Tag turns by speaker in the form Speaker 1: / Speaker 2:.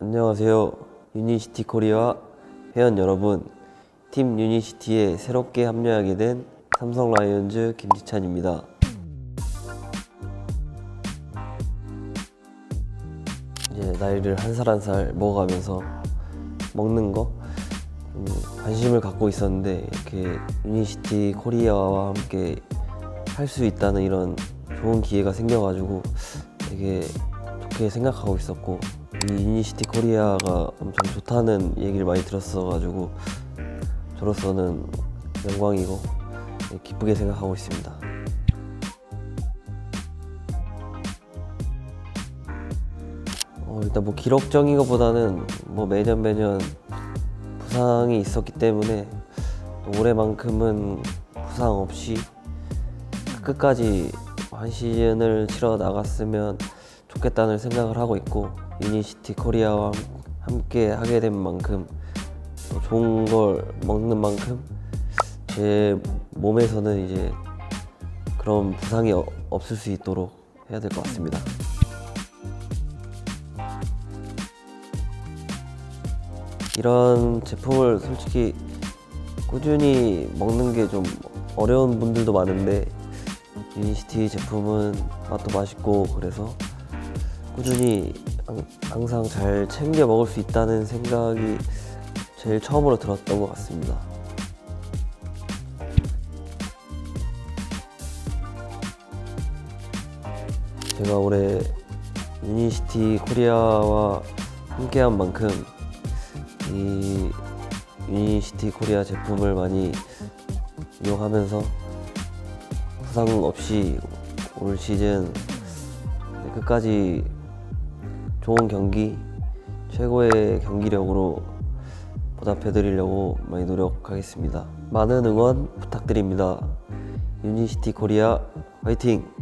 Speaker 1: 안녕하세요. 유니시티 코리아 회원 여러분. 팀 유니시티에 새롭게 합류하게 된 삼성 라이온즈 김지찬입니다. 이제 나이를 한 살 한 살 먹어가면서 먹는 거 음, 관심을 갖고 있었는데 이렇게 유니시티 코리아와 함께 할 수 있다는 이런 좋은 기회가 생겨가지고 되게 좋게 생각하고 있었고 이 유니시티 코리아가 엄청 좋다는 얘기를 많이 들었어가지고 저로서는 영광이고 기쁘게 생각하고 있습니다. 어, 일단 뭐 기록적인 것보다는 뭐 매년 매년 부상이 있었기 때문에 올해만큼은 부상 없이 끝까지 한 시즌을 치러 나갔으면 좋겠다는 생각을 하고 있고 유니시티 코리아와 함께 하게 된 만큼 또 좋은 걸 먹는 만큼 제 몸에서는 이제 그런 부상이 어- 없을 수 있도록 해야 될 것 같습니다. 이런 제품을 솔직히 꾸준히 먹는 게 좀 어려운 분들도 많은데 유니시티 제품은 맛도 맛있고 그래서 꾸준히 항- 항상 잘 챙겨 먹을 수 있다는 생각이 제일 처음으로 들었던 것 같습니다. 제가 올해 유니시티 코리아와 함께한 만큼 이 유니시티 코리아 제품을 많이 이용하면서 부상 없이 올 시즌 끝까지 좋은 경기, 최고의 경기력으로 보답해드리려고 많이 노력하겠습니다. 많은 응원 부탁드립니다. 유니시티 코리아 화이팅!